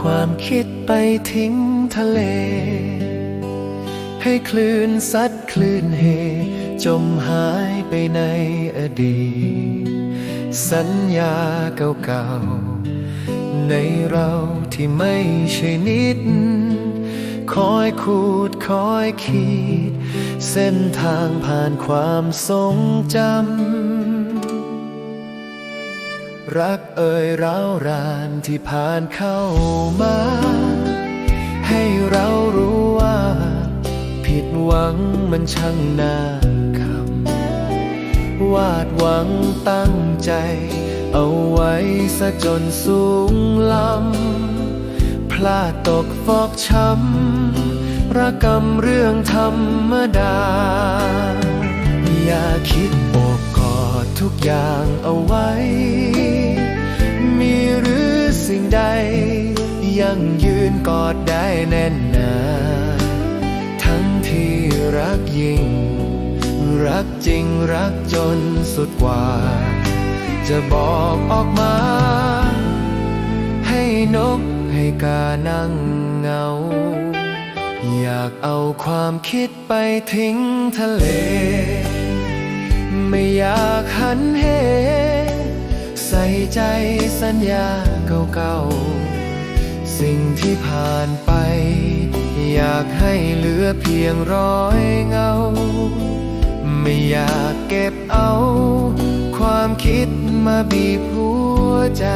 ความคิดไปทิ้งทะเล ให้คลื่นซัดคลื่นเฮ จมหายไปในอดีต สัญญาเก่าๆ ในเราที่ไม่ใช่นิด คอยขูดคอยขีด เส้นทางผ่านความทรงจำ รักเอ่ยร้าวรานที่ผ่านเข้ามา ให้เรารู้ว่า ผิดหวังมันช่างน่าคำวาดหวังตั้งใจ เอาไว้ซะจนสูงล้ำพลาดตกฟอกช้ำระกำเรื่องธรรมดา อย่าคิดโอบกอดทุกอย่างเอาไว้ ใด ยังยืนกอดได้แน่นหนาทั้งที่รักยิ่ง รักจริงรักจนสุดกว่า จะบอกออกมา ให้นกให้กานั่งเหงา อยากเอาความคิดไปทิ้งทะเล ไม่อยากหันเห ใส่ใจสัญญาเก่าๆ สิ่งที่ผ่านไป อยากให้เหลือเพียงรอยเงา ไม่อยากเก็บเอา ความคิดมาบีบหัวใจ